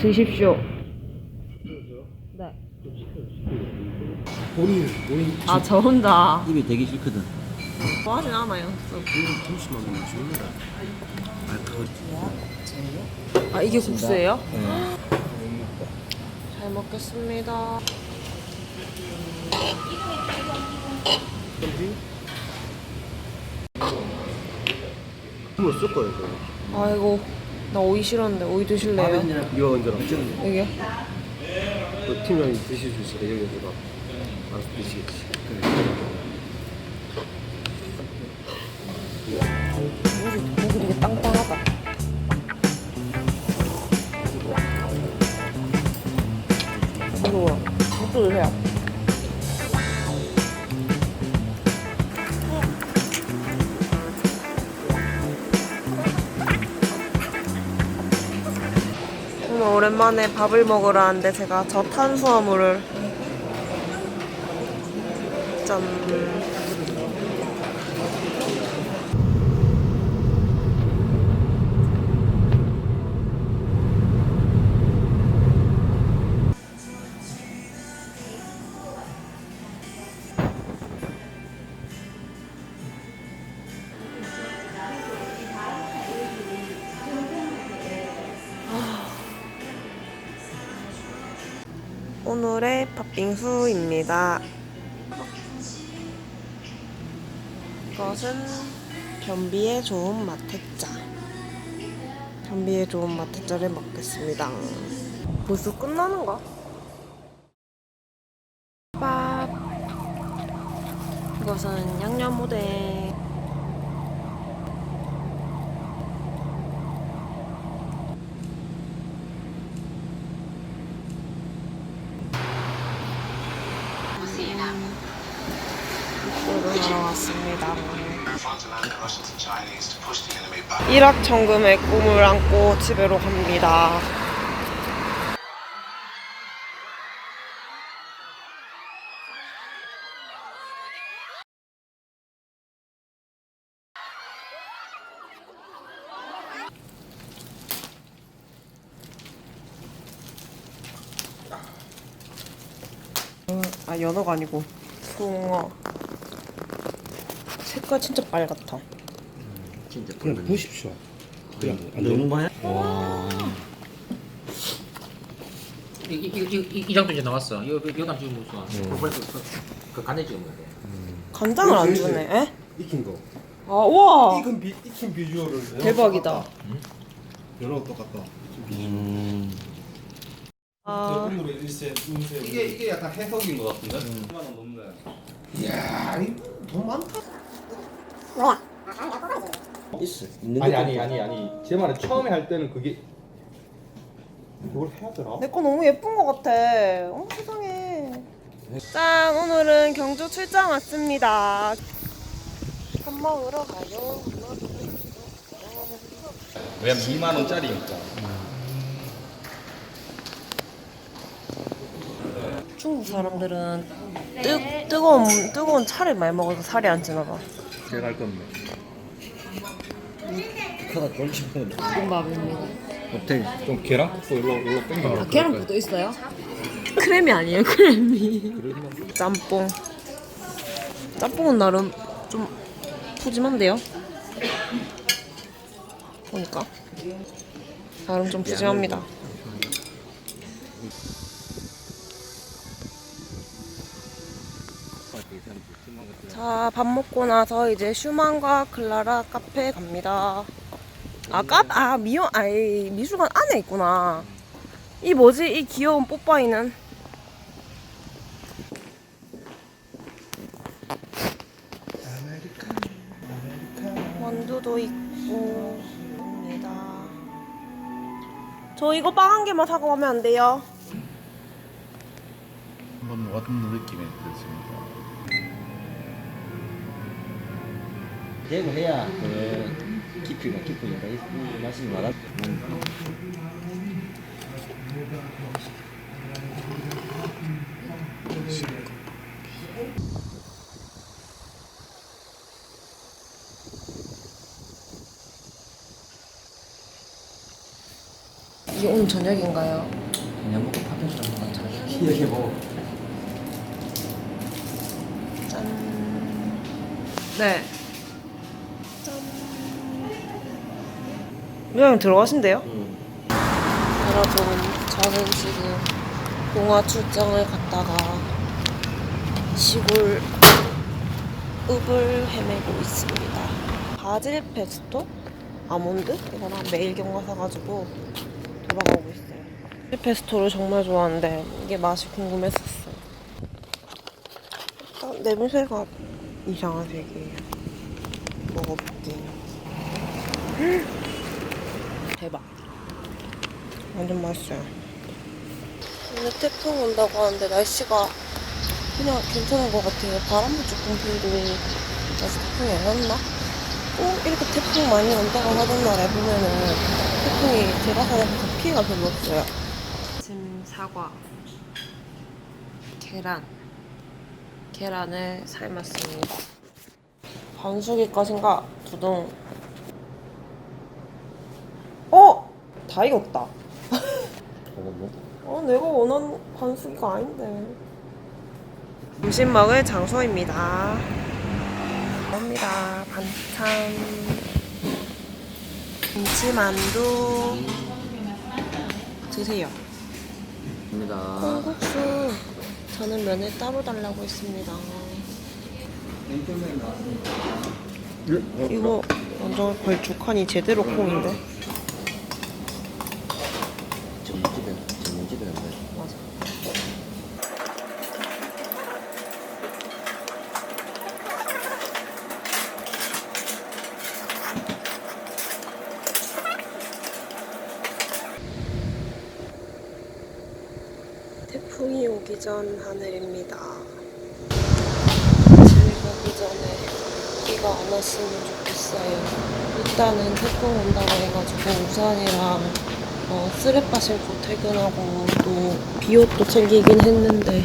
드십시오. 네. 본인 본인 아, 저 혼자 입이 되게 싫거든. 좋아하진 않아요. 본인 김치만 먹으면 죽는다. 아 그거 아, 이게 국수예요? 네. 잘 먹겠습니다. 국물 쓸 거예요. 저거. 아이고, 나 오이 싫었는데 오이 드실래요? 이거 언제나 이게? 그 팀장님 드실 수 있으니까 여기 내가 알아서 드시겠지. 목이 되게 땅땅하다. 이거 목도 드세요. 오늘 오랜만에 밥을 먹으러 왔는데 제가 저탄수화물을 짠 오늘의 팥빙수입니다. 이것은 변비에 좋은 마테짜. 변비에 좋은 마테짜를 먹겠습니다. 벌써 끝나는가? 밥. 이것은 양념 오뎅. 육수를 하러 왔습니다. 일확천금의 꿈을 안고 집으로 갑니다. 아 연어가 아니고 붕어. 색깔 진짜 빨갛다. 진짜 그냥 붉은. 보십시오. 그냥 안 너무 많아? 와. 이, 이, 이, 이, 이 정도 이제 나왔어. 이거 이거 지금 무슨 그, 그, 그 간에 찍은 건데. 간장을 안 주네. 에? 익힌 거. 아 우와. 익은 비 익힌 비주얼을 대박이다. 연어 똑같다. 음. 아 대부분으로 일세 인세. 이게 이게 약간 해석인 것 같은데. 10만 원 넘네. 이야 이거 돈 많다. 있어. 있는 아니 아니. 아니 아니 제 말은 처음에 할 때는 그게 그걸 해야 되나? 내 거 너무 예쁜 것 같아. 어 세상에. 짠 오늘은 경주 출장 왔습니다. 밥 먹으러 가요. 왜냐면 2만 원짜리니까. 중국 사람들은 뜨 뜨거운 뜨거운 차를 많이 먹어서 살이 안 찌나 봐. 제가 할 겁니다. 하나 걸리시면 볶음밥입니다. 어때? 좀 계란 또 일로 일로 땡겨. 아, 계란 묻어 있어요? 크래미 아니에요, 크래미. 짬뽕. 짬뽕은 나름 좀 푸짐한데요? 보니까. 나름 좀 푸짐합니다. 자, 밥 먹고 나서 이제 슈만과 클라라 카페 갑니다. 아, 카, 아, 미용, 아이, 미술관 안에 있구나. 이 뭐지? 이 귀여운 뽀빠이는. 만두도 있고, 입니다. 저 이거 빵 한 개만 사고 가면 안 돼요? 한번 어떤 느낌이 들었습니까? 대고 해야 그 깊이가 깊으니까 이 맛이. 음. 이게 오늘 저녁인가요? 그냥 먹고 한번 먹자. 이렇게 먹어. 짠. 네. 짠. 그냥 들어가신대요? 응. 여러분, 저는 지금 동화 출장을 갔다가 시골 읍을 헤매고 있습니다. 바질 페스토? 아몬드? 이거랑 매일 경과 사가지고 돌아가고 있어요. 바질 페스토를 정말 좋아하는데 이게 맛이 궁금했었어요. 일단 냄새가 이상한 색이에요. 먹어볼게요. 음! 대박. 완전 맛있어요. 오늘 태풍 온다고 하는데 날씨가 그냥 괜찮은 것 같아요. 바람도 조금 불고 아직 태풍이 안 왔나? 꼭 이렇게 태풍 많이 온다고 하던 날에 보면은 태풍이 제가 사는 데서 피해가 별로 없어요. 지금 사과, 계란, 계란을 삶았습니다. 반숙이 것인가? 두둥. 어? 다 익었다. 저거 뭐? 어, 내가 원하는 반숙이가 아닌데. 점심 먹을 장소입니다. 갑니다. 반찬. 김치만두. 드세요. 입니다. 콩국수. 저는 면을 따로 달라고 했습니다. 이거 완전 걸쭉하니 제대로 콩인데? 전문집에 전문집에 간다. 맞아. 태풍이 오기 전 하늘입니다. 집에 가기 전에 비가 안 왔으면 좋겠어요. 일단은 태풍 온다고 해가지고 우산이랑 어, 쓰레빠 신고 퇴근하고 또 비옷도 챙기긴 했는데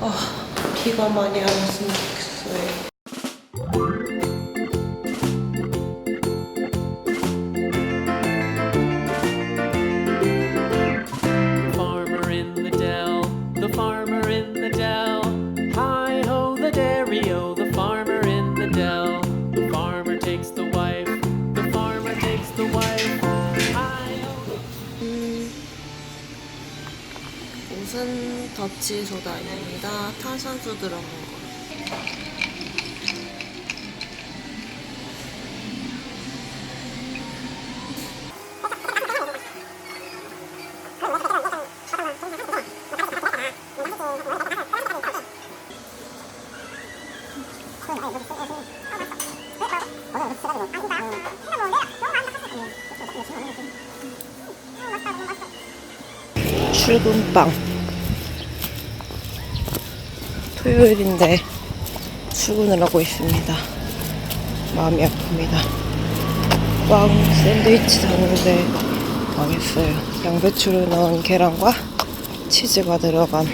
아 비가 많이 안 왔으면 좋겠어요. 옷은 더치 소다입니다. 탄산수 들어간 거. 출근빵. 토요일인데 출근을 하고 있습니다. 마음이 아픕니다. 빵 샌드위치 샀는데 망했어요. 양배추를 넣은 계란과 치즈가 들어간